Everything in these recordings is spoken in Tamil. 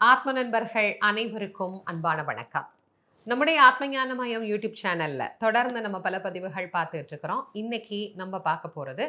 ஆத்ம நண்பர்கள் அனைவருக்கும் அன்பான வணக்கம். நம்முடைய ஆத்மஞான மயம் யூடியூப் சேனல்ல தொடர்ந்து நம்ம பல பதிவுகள் பார்த்துட்டு இருக்கிறோம். இன்னைக்கு நம்ம பார்க்க போறது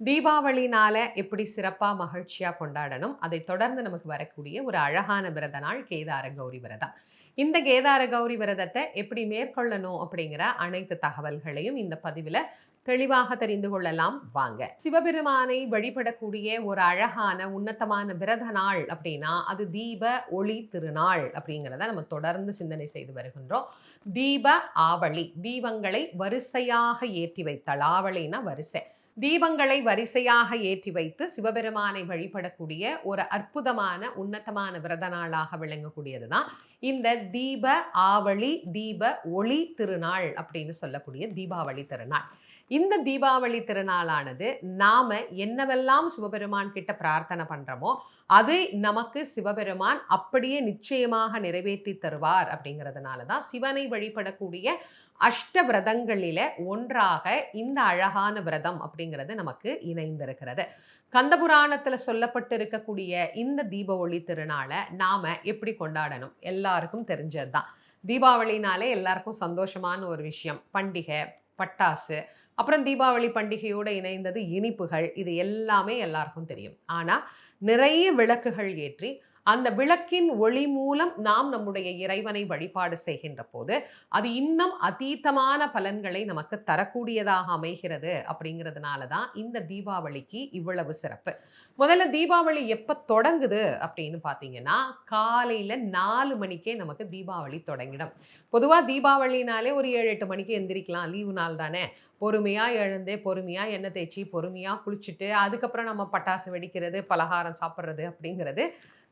தீபாவளினால எப்படி சிறப்பாக மகிழ்ச்சியா கொண்டாடணும் அதை தொடர்ந்து நமக்கு வரக்கூடிய ஒரு அழகான விரத நாள் கேதார கௌரி விரதம். இந்த கேதார கௌரி விரதத்தை எப்படி மேற்கொள்ளணும் அப்படிங்கிற அனைத்து தகவல்களையும் இந்த பதிவில் தெளிவாக தெரிந்து கொள்ளலாம். வாங்க. சிவபெருமானை வழிபடக்கூடிய ஒரு அழகான உன்னதமான விரத நாள் அப்படின்னா அது தீப ஒளி திருநாள் அப்படிங்கிறத நம்ம தொடர்ந்து சிந்தனை செய்து வருகின்றோம். தீப ஆவளி தீபங்களை வரிசையாக ஏற்றி வைத்தல். ஆவளினா வரிசை. தீபங்களை வரிசையாக ஏற்றி வைத்து சிவபெருமானை வழிபடக்கூடிய ஒரு அற்புதமான உன்னதமான விரத நாளாக விளங்கக்கூடியது தான் இந்த தீப ஆவளி தீப ஒளி திருநாள் அப்படின்னு சொல்லக்கூடிய தீபாவளி திருநாள். இந்த தீபாவளி திருநாளானது நாம என்னவெல்லாம் சிவபெருமான் கிட்ட பிரார்த்தனை பண்றோமோ அதை நமக்கு சிவபெருமான் அப்படியே நிச்சயமாக நிறைவேற்றி தருவார் அப்படிங்கிறதுனால தான் சிவனை வழிபடக்கூடிய அஷ்ட விரதங்களில ஒன்றாக இந்த அழகான விரதம் அப்படிங்கிறது நமக்கு இணைந்திருக்கிறது. கந்த புராணத்துல சொல்லப்பட்டு இருக்கக்கூடிய இந்த தீப ஒளி திருநாளை நாம எப்படி கொண்டாடணும் எல்லாருக்கும் தெரிஞ்சது தான் தீபாவளினாலே எல்லாருக்கும் சந்தோஷமான ஒரு விஷயம். பண்டிகை பட்டாசு அப்புறம் தீபாவளி பண்டிகையோடு இணைந்தது இனிப்புகள். இது எல்லாமே எல்லாருக்கும் தெரியும். ஆனால் நிறைய விளக்குகள் ஏற்றி அந்த விளக்கின் ஒளி மூலம் நாம் நம்முடைய இறைவனை வழிபாடு செய்கின்ற போது அது இன்னும் அதீதமான பலன்களை நமக்கு தரக்கூடியதாக அமைகிறது அப்படிங்கிறதுனால தான் இந்த தீபாவளிக்கு இவ்வளவு சிறப்பு. முதல்ல தீபாவளி எப்போ தொடங்குது அப்படின்னு பார்த்தீங்கன்னா காலையில் நாலு மணிக்கே நமக்கு தீபாவளி தொடங்கிடும். பொதுவாக தீபாவளினாலே ஒரு ஏழு எட்டு மணிக்கு எந்திரிக்கலாம். லீவு நாள் தானே. பொறுமையாக எழுந்தே பொறுமையாக எண்ணெய் தேய்ச்சி பொறுமையாக குளிச்சுட்டு அதுக்கப்புறம் நம்ம பட்டாசு வெடிக்கிறது பலகாரம் சாப்பிட்றது அப்படிங்கிறது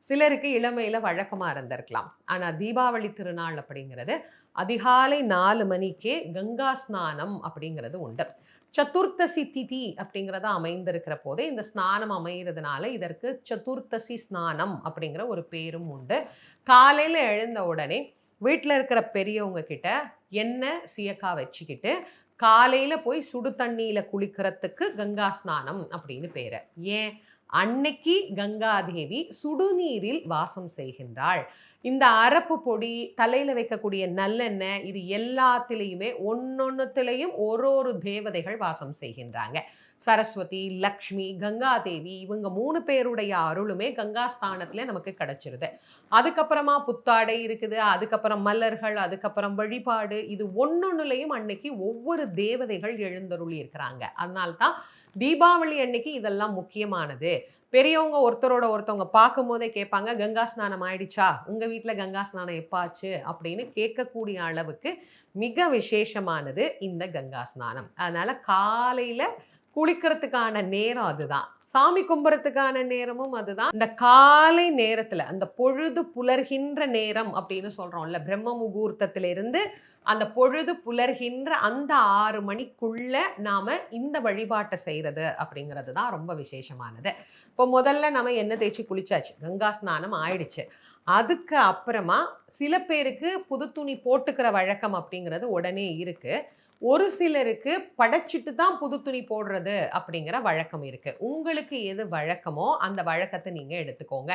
சிலருக்கு இளமையில் வழக்கமாக இருந்திருக்கலாம். ஆனால் தீபாவளி திருநாள் அப்படிங்கிறது அதிகாலை நாலு மணிக்கே கங்கா ஸ்நானம் அப்படிங்கிறது உண்டு. சதுர்த்தசி திதி அப்படிங்கிறத அமைந்திருக்கிற போதே இந்த ஸ்நானம் அமைகிறதுனால இதற்கு சதுர்த்தசி ஸ்நானம் அப்படிங்கிற ஒரு பேரும் உண்டு. காலையில் எழுந்த உடனே வீட்டில் இருக்கிற பெரியவங்க கிட்ட எண்ணெய் சீயக்காய் வச்சுக்கிட்டு காலையில் போய் சுடு தண்ணியில் குளிக்கிறதுக்கு கங்கா ஸ்நானம் அப்படின்னு பேர். ஏன்? அன்னைக்கு கங்காதேவி சுடுநீரில் வாசம் செய்கின்றாள். இந்த அரப்பு பொடி தலையில் வைக்கக்கூடிய நல்லெண்ணெய் இது எல்லாத்திலையுமே ஒன்னொன்னுத்திலையும் ஒரு ஒரு தேவதைகள் வாசம் செய்கின்றாங்க. சரஸ்வதி லக்ஷ்மி கங்காதேவி இவங்க மூணு பேருடைய அருளுமே கங்கா ஸ்தானத்துல நமக்கு கிடைச்சிருது. அதுக்கப்புறமா புத்தாடை இருக்குது அதுக்கப்புறம் மலர்கள் அதுக்கப்புறம் வழிபாடு இது ஒன்னொன்னுலையும் அன்னைக்கு ஒவ்வொரு தேவதைகள் எழுந்தருளி இருக்கிறாங்க அதனால்தான் தீபாவளி அன்னைக்கு இதெல்லாம் முக்கியமானது. பெரியவங்க ஒருத்தரோட ஒருத்தவங்க பார்க்கும் போதே கேட்பாங்க கங்கா ஸ்நானம் ஆயிடுச்சா? உங்க வீட்டில் கங்கா ஸ்நானம் எப்பாச்சு? அப்படின்னு கேட்கக்கூடிய அளவுக்கு மிக விசேஷமானது இந்த கங்கா ஸ்நானம். அதனால காலையில குளிக்கிறதுக்கான நேரம் அதுதான். சாமி கும்புறதுக்கான நேரமும் அதுதான். இந்த காலை நேரத்துல அந்த பொழுது புலர்கின்ற நேரம் அப்படின்னு சொல்றோம்ல பிரம்ம முகூர்த்தத்திலிருந்து அந்த பொழுது புலர்கின்ற அந்த ஆறு மணிக்குள்ள நாம இந்த வழிபாட்டை செய்யறது அப்படிங்கிறது தான் ரொம்ப விசேஷமானது. இப்போ முதல்ல நம்ம எண்ணெய் தேய்ச்சி குளிச்சாச்சு. கங்கா ஸ்நானம் ஆயிடுச்சு. அதுக்கு அப்புறமா சில பேருக்கு புது துணி போட்டுக்கிற வழக்கம் அப்படிங்கிறது உடனே இருக்குது ஒரு சிலருக்கு படைச்சிட்டு தான் புது துணி போடுறது அப்படிங்கிற வழக்கம் இருக்குது உங்களுக்கு எது வழக்கமோ அந்த வழக்கத்தை நீங்கள் எடுத்துக்கோங்க.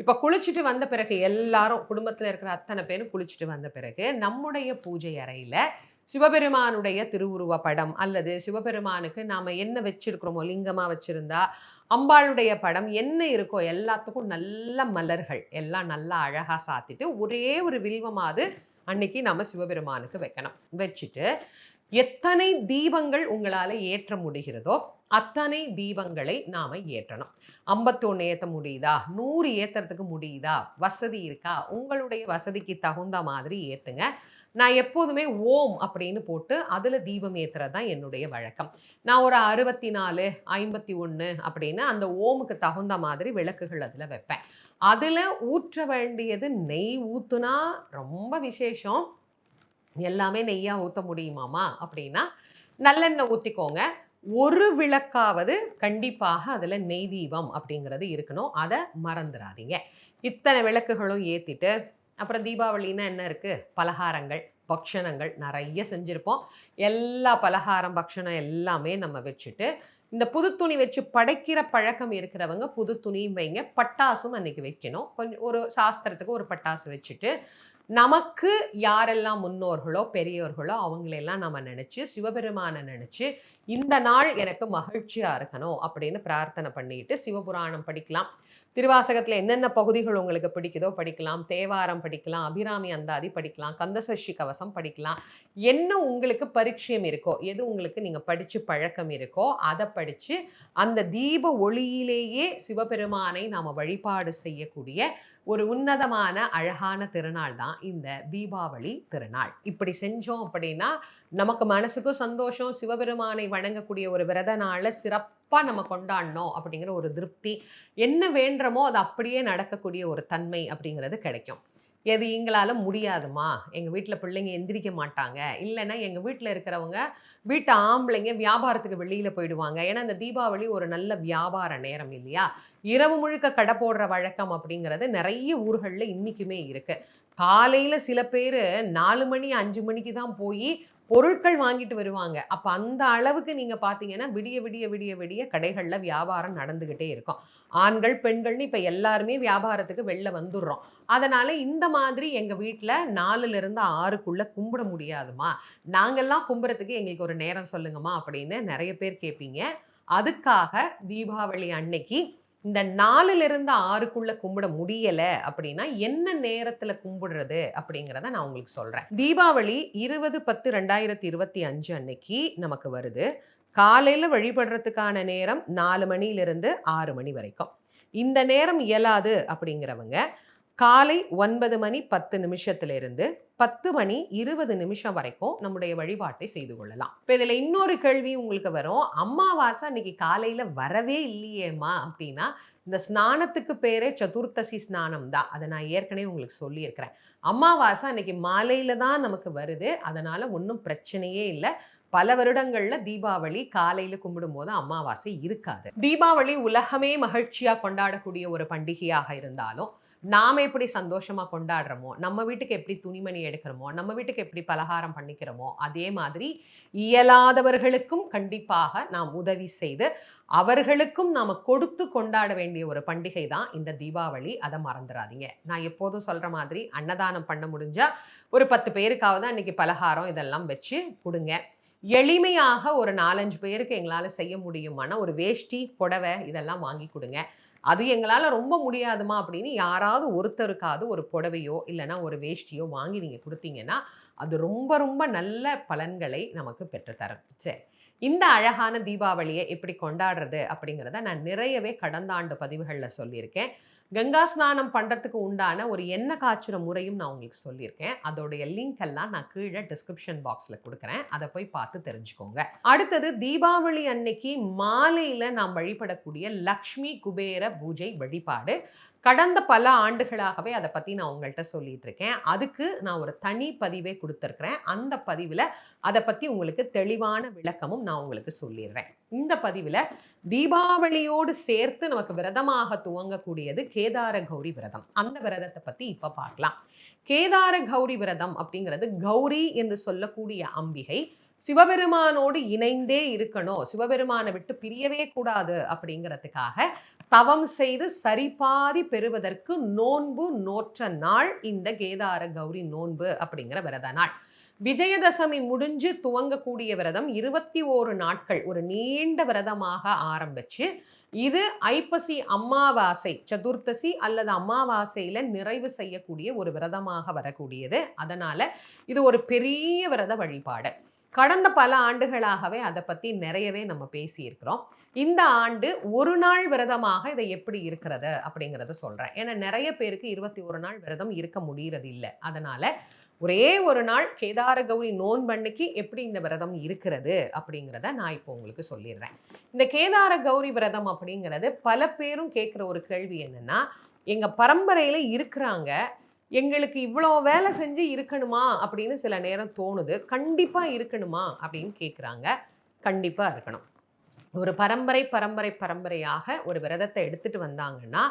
இப்போ குளிச்சுட்டு வந்த பிறகு எல்லாரும் குடும்பத்தில் இருக்கிற அத்தனை பேரும் குளிச்சுட்டு வந்த பிறகு நம்முடைய பூஜை அறையில் சிவபெருமானுடைய திருவுருவ படம் அல்லது சிவபெருமானுக்கு நாம் என்ன வச்சிருக்கிறோமோ லிங்கமாக வச்சிருந்தா அம்பாளுடைய படம் என்ன இருக்கோ எல்லாத்துக்கும் நல்ல மலர்கள் எல்லாம் நல்லா அழகாக சாத்திட்டு ஒரே ஒரு வில்வமாவது அன்னைக்கு நம்ம சிவபெருமானுக்கு வைக்கணும். வச்சுட்டு எத்தனை தீபங்கள் உங்களால் ஏற்ற முடிகிறதோ அத்தனை தீபங்களை நாம் ஏற்றணும். ஐம்பத்தொன்று ஏற்ற முடியுதா? நூறு ஏற்றுறதுக்கு முடியுதா? வசதி இருக்கா? உங்களுடைய வசதிக்கு தகுந்த மாதிரி ஏற்றுங்க நான் எப்போதுமே ஓம் அப்படின்னு போட்டு அதில் தீபம் ஏற்றுறது தான் என்னுடைய வழக்கம். நான் ஒரு அறுபத்தி நாலு ஐம்பத்தி ஒன்று அப்படின்னு அந்த ஓமுக்கு தகுந்த மாதிரி விளக்குகள் அதில் வைப்பேன். அதில் ஊற்ற வேண்டியது நெய் ஊற்றுனா ரொம்ப விசேஷம். எல்லாமே நெய்யாக ஊற்ற முடியுமாமா அப்படின்னா நல்லெண்ணெய் ஊற்றிக்கோங்க ஒரு விளக்காவது கண்டிப்பாக அதில் நெய் தீபம் அப்படிங்கிறது இருக்கணும். அதை மறந்துடாதீங்க. இத்தனை விளக்குகளும் ஏற்றிட்டு அப்புறம் தீபாவளின்னா என்ன இருக்குது பலகாரங்கள் பக்ஷணங்கள் நிறைய செஞ்சுருப்போம். எல்லா பலகாரம் பக்ஷணம் எல்லாமே நம்ம வச்சுட்டு இந்த புது துணி வச்சு படைக்கிற பழக்கம் இருக்கிறவங்க புது துணியும் வைங்க. பட்டாசும் அன்றைக்கி வைக்கணும். கொஞ்சம் ஒரு சாஸ்திரத்துக்கு ஒரு பட்டாசு வச்சுட்டு நமக்கு யாரெல்லாம் முன்னோர்களோ பெரியோர்களோ அவங்களெல்லாம் நம்ம நினச்சி சிவபெருமானை நினச்சி இந்த நாள் எனக்கு மகிழ்ச்சியாக இருக்கணும் அப்படின்னு பிரார்த்தனை பண்ணிட்டு சிவபுராணம் படிக்கலாம். திருவாசகத்தில் என்னென்ன பகுதிகள் உங்களுக்கு பிடிக்குதோ படிக்கலாம். தேவாரம் படிக்கலாம் அபிராமி அந்தாதி படிக்கலாம் கந்தசஷ்டி கவசம் படிக்கலாம். என்ன உங்களுக்கு பரிச்சயம் இருக்கோ எது உங்களுக்கு நீங்கள் படித்து பழக்கம் இருக்கோ அதை படித்து அந்த தீப ஒளியிலேயே சிவபெருமானை நாம் வழிபாடு செய்யக்கூடிய ஒரு உன்னதமான அழகான திருநாள் தான் இந்த தீபாவளி திருநாள். இப்படி செஞ்சோம் அப்படின்னா நமக்கு மனசுக்கும் சந்தோஷம் சிவபெருமானை வணங்கக்கூடிய ஒரு விரத நாளில் சிறப்பாக நம்ம கொண்டாடணும் அப்படிங்கிற ஒரு திருப்தி. என்ன வேண்டுறமோ அது அப்படியே நடக்கக்கூடிய ஒரு தன்மை அப்படிங்கிறது கிடைக்கும். எது எங்களால் முடியாதுமா? எங்கள் வீட்டில் பிள்ளைங்க எந்திரிக்க மாட்டாங்க. இல்லைன்னா எங்கள் வீட்டில் இருக்கிறவங்க வீட்டு ஆம்பளைங்க வியாபாரத்துக்கு வெளியில் போயிடுவாங்க. ஏன்னா இந்த தீபாவளி ஒரு நல்ல வியாபார நேரம் இல்லையா? இரவு முழுக்க கடை போடுற வழக்கம் அப்படிங்கிறது நிறைய ஊர்களில் இன்றைக்குமே இருக்குது காலையில் சில பேர் நாலு மணி அஞ்சு மணிக்கு தான் போய் பொருட்கள் வாங்கிட்டு வருவாங்க. அப்போ அந்த அளவுக்கு நீங்கள் பார்த்தீங்கன்னா விடிய விடிய விடிய விடிய கடைகளில் வியாபாரம் நடந்துக்கிட்டே இருக்கும். ஆண்கள் பெண்கள்னு இப்போ எல்லாருமே வியாபாரத்துக்கு வெளில வந்துடுறோம். அதனால் இந்த மாதிரி எங்கள் வீட்டில் நாலுலேருந்து ஆறுக்குள்ளே கும்பிட முடியாதுமா? நாங்கள்லாம் கும்புறதுக்கு எங்களுக்கு ஒரு நேரம் சொல்லுங்கம்மா அப்படின்னு நிறைய பேர் கேட்பீங்க அதுக்காக தீபாவளி அன்னைக்கு இந்த நாலுலேருந்து ஆறுக்குள்ளே கும்பிட முடியலை அப்படின்னா என்ன நேரத்தில் கும்பிடுறது அப்படிங்கிறத நான் உங்களுக்கு சொல்கிறேன் தீபாவளி இருபது பத்து ரெண்டாயிரத்தி இருபத்தி அஞ்சு அன்னைக்கு நமக்கு வருது. காலையில் வழிபடுறதுக்கான நேரம் நாலு மணியிலிருந்து ஆறு மணி வரைக்கும். இந்த நேரம் இயலாது அப்படிங்கிறவங்க காலை ஒன்பது மணி பத்து நிமிஷத்திலிருந்து பத்து மணி இருபது நிமிஷம் வரைக்கும் நம்முடைய வழிபாட்டை செய்து கொள்ளலாம். இப்போ இதில் இன்னொரு கேள்வி உங்களுக்கு வரும். அம்மாவாசை அன்னைக்கு காலையில் வரவே இல்லையேம்மா அப்படின்னா இந்த ஸ்நானத்துக்கு பேரே சதுர்த்தசி ஸ்நானம் தான் அதை நான் ஏற்கனவே உங்களுக்கு சொல்லியிருக்கிறேன். அமாவாசை அன்னைக்கு மாலையில தான் நமக்கு வருது. அதனால் ஒன்றும் பிரச்சனையே இல்லை. பல வருடங்களில் தீபாவளி காலையில் கும்பிடும்போது அமாவாசை இருக்காது. தீபாவளி உலகமே மகிழ்ச்சியாக கொண்டாடக்கூடிய ஒரு பண்டிகையாக இருந்தாலும் நாம் எப்படி சந்தோஷமாக கொண்டாடுறோமோ நம்ம வீட்டுக்கு எப்படி துணிமணி எடுக்கிறோமோ நம்ம வீட்டுக்கு எப்படி பலகாரம் பண்ணிக்கிறோமோ அதே மாதிரி இயலாதவர்களுக்கும் கண்டிப்பாக நாம் உதவி செய்து அவர்களுக்கும் நாம் கொடுத்து கொண்டாட வேண்டிய ஒரு பண்டிகை தான் இந்த தீபாவளி. அதை மறந்துடாதீங்க நான் எப்போதும் சொல்கிற மாதிரி அன்னதானம் பண்ண முடிஞ்சால் ஒரு பத்து பேருக்காவது அன்றைக்கி பலகாரம் இதெல்லாம் வச்சு கொடுங்க. எளிமையாக ஒரு நாலஞ்சு பேருக்கு எங்களால் செய்ய முடியுமான ஒரு வேஷ்டி புடவை இதெல்லாம் வாங்கி கொடுங்க. அது எங்களால் ரொம்ப முடியாதுமா அப்படின்னு யாராவது ஒருத்தருக்காவது ஒரு புடவையோ இல்லைனா ஒரு வேஷ்டியோ வாங்கி நீங்கள் கொடுத்தீங்கன்னா அது ரொம்ப ரொம்ப நல்ல பலன்களை நமக்கு பெற்றுத்தரும். சரி இந்த அழகான தீபாவளியை எப்படி கொண்டாடுறது அப்படிங்கிறத நான் நிறையவே கடந்த ஆண்டு பதிவுகளில் சொல்லியிருக்கேன். கங்கா ஸ்நானம் பண்ணுறதுக்கு உண்டான ஒரு எண்ணெய் காய்ச்சுற முறையும் நான் உங்களுக்கு சொல்லியிருக்கேன். அதோடைய லிங்க் எல்லாம் நான் கீழே டிஸ்கிரிப்ஷன் பாக்ஸில் கொடுக்குறேன். அதை போய் பார்த்து தெரிஞ்சுக்கோங்க. அடுத்தது தீபாவளி அன்னைக்கு மாலையில் நாம் வழிபடக்கூடிய லக்ஷ்மி குபேர பூஜை வழிபாடு. கடந்த பல ஆண்டுகளாகவே அதை பற்றி நான் உங்கள்கிட்ட சொல்லிட்டு இருக்கேன் அதுக்கு நான் ஒரு தனி பதிவே கொடுத்துருக்குறேன். அந்த பதிவில் அதை பற்றி உங்களுக்கு தெளிவான விளக்கமும் நான் உங்களுக்கு சொல்லிடுறேன். இந்த பதிவில் தீபாவளியோடு சேர்த்து நமக்கு விரதமாக துவங்கக்கூடியது கேதார கௌரி விரதம். அந்த விரதத்தை பற்றி இப்போ பார்க்கலாம் கேதார கௌரி விரதம் அப்படிங்கிறது கௌரி என்று சொல்லக்கூடிய அம்பிகை சிவபெருமானோடு இணைந்தே இருக்கணும். சிவபெருமானை விட்டு பிரியவே கூடாது அப்படிங்கிறதுக்காக தவம் செய்து சரிபாதி பெறுவதற்கு நோன்பு நோற்ற நாள் இந்த கேதார கௌரி நோன்பு அப்படிங்கிற விரத நாள். விஜயதசமி முடிஞ்சு துவங்கக்கூடிய விரதம் இருபத்தி ஓரு நாட்கள் ஒரு நீண்ட விரதமாக ஆரம்பிச்சு இது ஐப்பசி அமாவாசை சதுர்த்தசி அல்லது அமாவாசையில நிறைவு செய்யக்கூடிய ஒரு விரதமாக வரக்கூடியது. அதனால இது ஒரு பெரிய விரத வழிபாடு. கடந்த பல ஆண்டுகளாகவே அதை பற்றி நிறையவே நம்ம பேசியிருக்கிறோம். இந்த ஆண்டு ஒரு நாள் விரதமாக இதை எப்படி இருக்கிறது அப்படிங்கிறத சொல்கிறேன் ஏன்னா நிறைய பேருக்கு இருபத்தி ஒரு நாள் விரதம் இருக்க முடிகிறது இல்லை அதனால் ஒரே ஒரு நாள் கேதார கௌரி நோன்பண்ணுக்கு எப்படி இந்த விரதம் இருக்கிறது அப்படிங்கிறத நான் இப்போ உங்களுக்கு சொல்லிடுறேன். இந்த கேதார கௌரி விரதம் அப்படிங்கிறது பல பேரும் கேட்குற ஒரு கேள்வி என்னென்னா எங்கள் பரம்பரையில் இருக்கிறாங்க எங்களுக்கு இவ்வளோ வேலை செஞ்சு இருக்கணுமா? அப்படின்னு சில நேரம் தோணுது. கண்டிப்பாக இருக்கணுமா? அப்படின்னு கேட்குறாங்க கண்டிப்பாக இருக்கணும். ஒரு பரம்பரை பரம்பரை பரம்பரையாக ஒரு விரதத்தை எடுத்துகிட்டு வந்தாங்கன்னா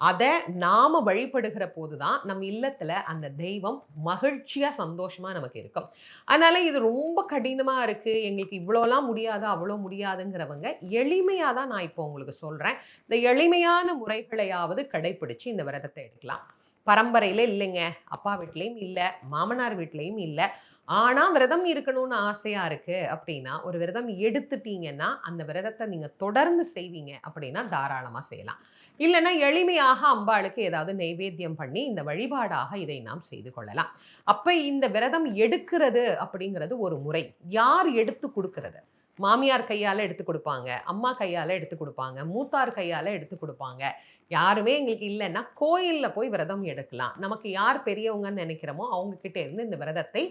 அதை நாம வழிபடுகிற போது தான் நம் இல்லத்தில் அந்த தெய்வம் மகிழ்ச்சியாக சந்தோஷமாக நமக்கு இருக்கும். அதனால இது ரொம்ப கடினமாக இருக்குது எங்களுக்கு இவ்வளோலாம் முடியாது அவ்வளோ முடியாதுங்கிறவங்க எளிமையாக தான் நான் இப்போ உங்களுக்கு சொல்கிறேன் இந்த எளிமையான முறைகளையாவது கடைபிடிச்சு இந்த விரதத்தை எடுக்கலாம். பரம்பரையில இல்லைங்க. அப்பா வீட்லேயும் இல்லை மாமனார் வீட்லேயும் இல்லை. ஆனா விரதம் இருக்கணும்னு ஆசையா இருக்கு அப்படின்னா ஒரு விரதம் எடுத்துட்டீங்கன்னா அந்த விரதத்தை நீங்க தொடர்ந்து செய்வீங்க அப்படின்னா தாராளமா செய்யலாம். இல்லைன்னா எளிமையாக அம்பாளுக்கு ஏதாவது நைவேத்தியம் பண்ணி இந்த வழிபாடாக இதை நாம் செய்து கொள்ளலாம். அப்போ இந்த விரதம் எடுக்கிறது அப்படிங்கிறது ஒரு முறை. யார் எடுத்து கொடுக்கறது? மாமியார் கையால் எடுத்து கொடுப்பாங்க. அம்மா கையால் எடுத்து கொடுப்பாங்க. மூத்தார் கையால் எடுத்து கொடுப்பாங்க. யாருமே எங்களுக்கு இல்லைன்னா கோயிலில் போய் விரதம் எடுக்கலாம். நமக்கு யார் பெரியவங்கன்னு நினைக்கிறோமோ அவங்கக்கிட்ட இருந்து இந்த விரதத்தை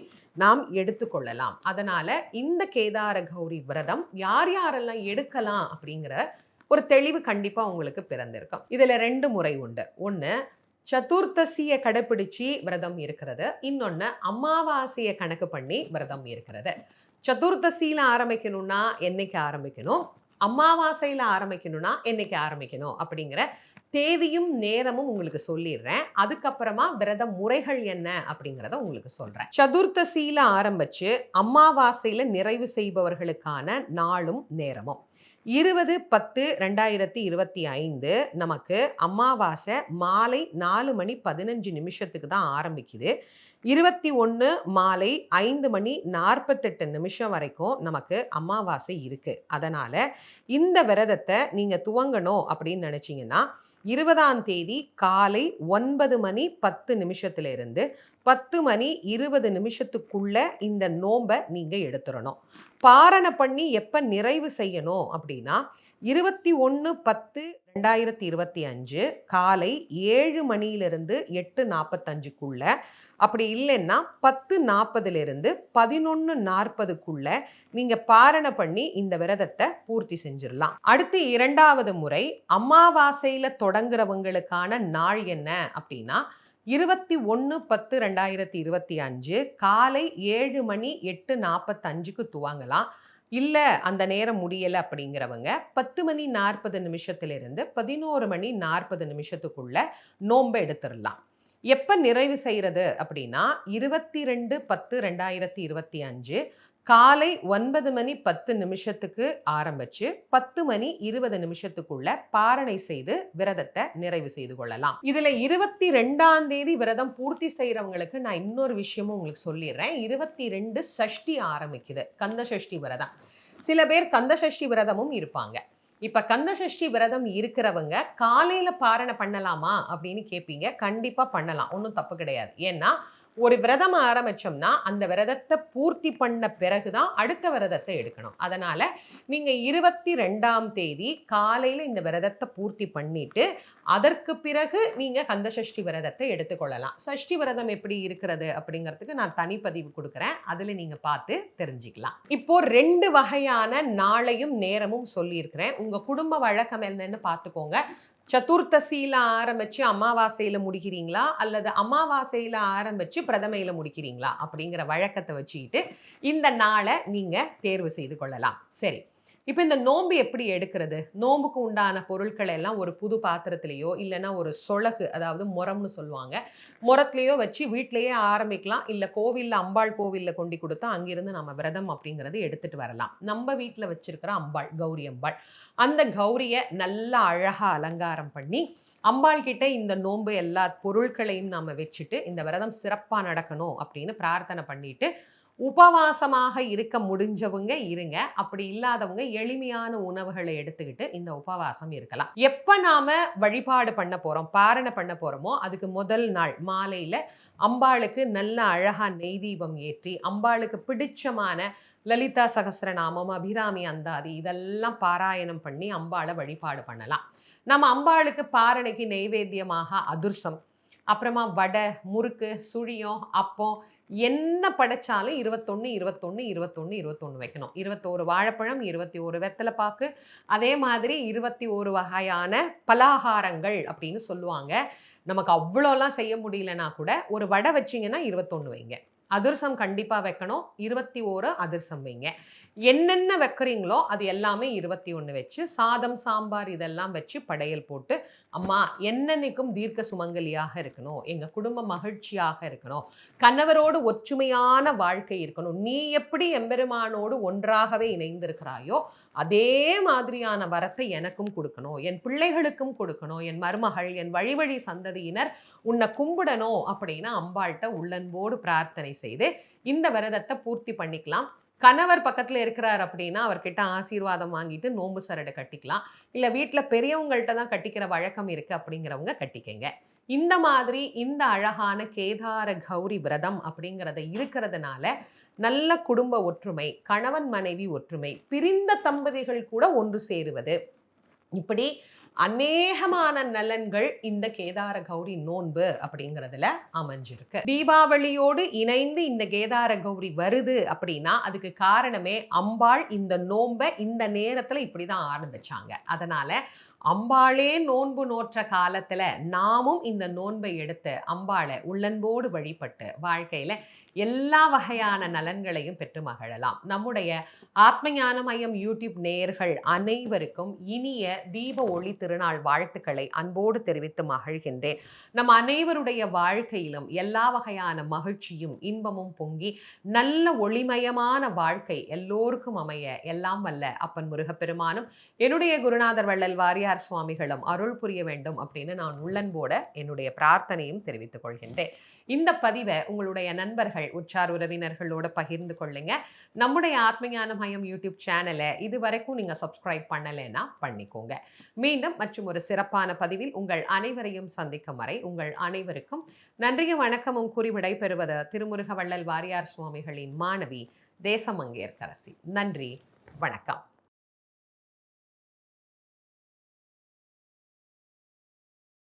நாம் எடுத்துக்கொள்ளலாம் அதனால் இந்த கேதார கௌரி விரதம் யார் யாரெல்லாம் எடுக்கலாம் அப்படிங்கிற ஒரு தெளிவு கண்டிப்பாக உங்களுக்கு பிறந்திருக்கும். இதில் ரெண்டு முறை உண்டு. ஒன்று சதுர்த்தசியை கடைப்பிடிச்சு விரதம் இருக்கிறது. இன்னொன்று அமாவாசையை கணக்கு பண்ணி விரதம் இருக்கிறது. சதுர்தசியில் ஆரம்பிக்கணும்னா என்னைக்கு ஆரம்பிக்கணும்? அமாவாசையில் ஆரம்பிக்கணும்னா என்னைக்கு ஆரம்பிக்கணும்? அப்படிங்கிற தேதியும் நேரமும் உங்களுக்கு சொல்லிடுறேன். அதுக்கப்புறமா விரத முறைகள் என்ன? அப்படிங்கிறத உங்களுக்கு சொல்றேன். சதுர்த்தசியில ஆரம்பிச்சு அமாவாசையில் நிறைவு செய்பவர்களுக்கான நாளும் நேரமும். இருபது பத்து ரெண்டாயிரத்தி இருபத்தி ஐந்து நமக்கு அமாவாசை மாலை நாலு மணி பதினஞ்சு நிமிஷத்துக்கு தான் ஆரம்பிக்குது. இருபத்தி ஒன்று மாலை ஐந்து மணி நாற்பத்தெட்டு நிமிஷம் வரைக்கும் நமக்கு அமாவாசை இருக்குது அதனால் இந்த விரதத்தை நீங்கள் துவங்கணும் அப்படின்னு நினச்சிங்கன்னா இருபதாம் தேதி காலை ஒன்பது மணி பத்து நிமிஷத்துலேருந்து பத்து மணி இருபது நிமிஷத்துக்குள்ள இந்த நோம்பை நீங்கள் எடுத்துடணும் பாரணை பண்ணி எப்போ நிறைவு செய்யணும் அப்படின்னா இருபத்தி ஒன்று பத்து ரெண்டாயிரத்தி இருபத்தி அஞ்சு காலை ஏழு மணியிலிருந்து எட்டு நாற்பத்தஞ்சுக்குள்ள அப்படி இல்லைன்னா பத்து நாற்பதுலேருந்து பதினொன்று நாற்பதுக்குள்ள நீங்கள் பாரண பண்ணி இந்த விரதத்தை பூர்த்தி செஞ்சிடலாம். அடுத்து இரண்டாவது முறை அமாவாசையில் தொடங்குறவங்களுக்கான நாள் என்ன அப்படின்னா இருபத்தி ஒன்று பத்து ரெண்டாயிரத்தி இருபத்தி அஞ்சு காலை ஏழு மணி எட்டு நாற்பத்தஞ்சுக்கு துவங்கலாம். இல்லை அந்த நேரம் முடியலை அப்படிங்கிறவங்க பத்து மணி நாற்பது நிமிஷத்துலேருந்து பதினோரு மணி நாற்பது நிமிஷத்துக்குள்ள நோன்பை எடுத்துடலாம். எப்போ நிறைவு செய்கிறது அப்படின்னா இருபத்தி ரெண்டு பத்து ரெண்டாயிரத்தி இருபத்தி அஞ்சு காலை ஒன்பது மணி பத்து நிமிஷத்துக்கு ஆரம்பிச்சு பத்து மணி இருபது நிமிஷத்துக்குள்ள பாரணை செய்து விரதத்தை நிறைவு செய்து கொள்ளலாம். இதுல இருபத்தி ரெண்டாம் தேதி விரதம் பூர்த்தி செய்யறவங்களுக்கு நான் இன்னொரு விஷயமும் உங்களுக்கு சொல்லிடுறேன். இருபத்தி ரெண்டு சஷ்டி ஆரம்பிக்குது. கந்த சஷ்டி விரதம். சில பேர் கந்த சஷ்டி விரதமும் இருப்பாங்க. இப்ப கந்தசஷ்டி விரதம் இருக்கிறவங்க காலையில பாரணை பண்ணலாமா அப்படின்னு கேட்பீங்க கண்டிப்பா பண்ணலாம். ஒன்றும் தப்பு கிடையாது. ஏன்னா ஒரு விரதம் ஆரம்பிச்சோம்னா அந்த விரதத்தை பூர்த்தி பண்ண பிறகு தான் அடுத்த விரதத்தை எடுக்கணும். அதனால் நீங்கள் இருபத்தி ரெண்டாம் தேதி காலையில் இந்த விரதத்தை பூர்த்தி பண்ணிட்டு அதற்கு பிறகு நீங்கள் கந்த சஷ்டி விரதத்தை எடுத்துக்கொள்ளலாம். சஷ்டி விரதம் எப்படி இருக்கிறது அப்படிங்கிறதுக்கு நான் தனிப்பதிவு கொடுக்குறேன். அதில் நீங்கள் பார்த்து தெரிஞ்சுக்கலாம். இப்போ ரெண்டு வகையான நாளையும் நேரமும் சொல்லியிருக்கிறேன். உங்கள் குடும்ப வழக்கம் என்னன்னு பார்த்துக்கோங்க. சதுர்த்தசியில் ஆரம்பித்து அமாவாசையில் முடிக்கிறீங்களா? அல்லது அமாவாசையில் ஆரம்பித்து பிரதமையில் முடிக்கிறீங்களா? அப்படிங்கிற வழக்கத்தை வச்சுக்கிட்டு இந்த நாளை நீங்கள் தேர்வு செய்து கொள்ளலாம். சரி. இப்போ இந்த நோம்பு எப்படி எடுக்கிறது? நோம்புக்கு உண்டான பொருட்களை எல்லாம் ஒரு புது பாத்திரத்திலேயோ இல்லைன்னா ஒரு சொலகு அதாவது முரம்னு சொல்லுவாங்க முரத்துலேயோ வச்சு வீட்டிலேயே ஆரம்பிக்கலாம். இல்லை கோவிலில் அம்பாள் கோவிலில் கொண்டு கொடுத்தா அங்கிருந்து நம்ம விரதம் அப்படிங்கிறது எடுத்துகிட்டு வரலாம். நம்ம வீட்டில் வச்சிருக்கிற அம்பாள் கௌரி அம்பாள் அந்த கௌரியை நல்லா அழகாக அலங்காரம் பண்ணி அம்பாள் கிட்ட இந்த நோன்பு எல்லா பொருட்களையும் நாம் வச்சுட்டு இந்த விரதம் சிறப்பாக நடக்கணும் அப்படின்னு பிரார்த்தனை பண்ணிட்டு உபவாசமாக இருக்க முடிஞ்சவங்க இருங்க. அப்படி இல்லாதவங்க எளிமையான உணவுகளை எடுத்துக்கிட்டு இந்த உபவாசம் இருக்கலாம். எப்ப நாம வழிபாடு பண்ண போறோம் பாரணை பண்ண போறோமோ அதுக்கு முதல் நாள் மாலையில அம்பாளுக்கு நல்ல அழகா நெய் தீபம் ஏற்றி அம்பாளுக்கு பிடிச்சமான லலிதா சகசிரநாமம் அபிராமி அந்தாதி இதெல்லாம் பாராயணம் பண்ணி அம்பாளை வழிபாடு பண்ணலாம். நம்ம அம்பாளுக்கு பாரணைக்கு நெய்வேத்தியமாக அதிர்சம் அப்புறமா வடை முறுக்கு சுழியம் அப்பம் என்ன படைச்சாலும் இருபத்தொன்று இருபத்தொன்று இருபத்தொன்று இருபத்தொன்று வைக்கணும். இருபத்தோரு வாழைப்பழம் இருபத்தி ஒரு வெத்தலைப்பாக்கு அதே மாதிரி இருபத்தி ஒரு வகையான பலாகாரங்கள் அப்படின்னு சொல்லுவாங்க. நமக்கு அவ்வளோலாம் செய்ய முடியலன்னா கூட ஒரு வடை வச்சிங்கன்னா இருபத்தொன்று வைங்க. அதிர்சம் கண்டிப்பாக வைக்கணும். இருபத்தி ஓரு அதிர்சம் வைங்க. என்னென்ன வைக்கிறீங்களோ அது எல்லாமே இருபத்தி ஒன்று வச்சு சாதம் சாம்பார் இதெல்லாம் வச்சு படையல் போட்டு அம்மா என்னென்னைக்கும் தீர்க்க சுமங்கலியாக இருக்கணும். எங்கள் குடும்பம் மகிழ்ச்சியாக இருக்கணும். கணவரோடு ஒற்றுமையான வாழ்க்கை இருக்கணும். நீ எப்படி எம்பெருமானோடு ஒன்றாகவே இணைந்திருக்கிறாயோ அதே மாதிரியான வரத்தை எனக்கும் கொடுக்கணும். என் பிள்ளைகளுக்கும் கொடுக்கணும். என் மருமகள் என் வழிவழி சந்ததியினர் உன்னை கும்பிடணும் அப்படின்னா அம்பாள்கிட்ட உள்ளன்போடு பிரார்த்தனை செய்து இந்த விரதத்தை பூர்த்தி பண்ணிக்கலாம். கணவர் பக்கத்தில் இருக்கிறார் அப்படின்னா அவர்கிட்ட ஆசீர்வாதம் வாங்கிட்டு நோம்பு சரடை கட்டிக்கலாம். இல்லை வீட்டில் பெரியவங்கள்ட்ட தான் கட்டிக்கிற வழக்கம் இருக்குது அப்படிங்கிறவங்க கட்டிக்கங்க. இந்த மாதிரி இந்த அழகான கேதார கௌரி விரதம் அப்படிங்கிறத இருக்கிறதுனால நல்ல குடும்ப ஒற்றுமை கணவன் மனைவி ஒற்றுமை பிரிந்த தம்பதிகள் கூட ஒன்று சேருவது. இப்படி அநேகமான நலன்கள் இந்த கேதார கௌரி நோன்பு அப்படிங்கிறதுல அமைஞ்சிருக்கு. தீபாவளியோடு இணைந்து இந்த கேதார கௌரி வருது அப்படின்னா அதுக்கு காரணமே அம்பாள் இந்த நோன்பை இந்த நேரத்துல இப்படிதான் ஆரம்பிச்சாங்க. அதனால அம்பாளே நோன்பு நோற்ற காலத்தில் நாமும் இந்த நோன்பை எடுத்து அம்பாளை உள்ளன்போடு வழிபட்டு வாழ்க்கையில் எல்லா வகையான நலன்களையும் பெற்று மகிழலாம். நம்முடைய ஆத்மஞான மையம் யூடியூப் நேயர்கள் அனைவருக்கும் இனிய தீப ஒளி திருநாள் வாழ்த்துக்களை அன்போடு தெரிவித்து மகிழ்கின்றேன். நம் அனைவருடைய வாழ்க்கையிலும் எல்லா வகையான மகிழ்ச்சியும் இன்பமும் பொங்கி நல்ல ஒளிமயமான வாழ்க்கை எல்லோருக்கும் அமைய எல்லாம் வல்ல அப்பன் முருகப்பெருமானும் என்னுடைய குருநாதர் வள்ளல் வாரியார் சுவாமிகளும் அருள் புரிய வேண்டும் அப்படின்னு நான் உள்ளன்போட என்னுடைய பிரார்த்தனையும் தெரிவித்துக் கொள்கின்றேன். இந்த பதிவை உங்களுடைய நண்பர்கள் உற்றார் உறவினர்களோட பகிர்ந்து கொள்ளுங்க. நம்முடைய ஆத்மஞான மையம் யூடியூப் சேனலை இது வரைக்கும் நீங்கள் சப்ஸ்கிரைப் பண்ணலைன்னா பண்ணிக்கோங்க. மீண்டும் மற்றும் ஒரு சிறப்பான பதிவில் உங்கள் அனைவரையும் சந்திக்கும் வரை உங்கள் அனைவருக்கும் நன்றியும் வணக்கமும் கூறி விடைபெறுவது திருமுருக வள்ளல் வாரியார் சுவாமிகளின் மாணவி தேசமங்கேற்கரசி. நன்றி. வணக்கம்.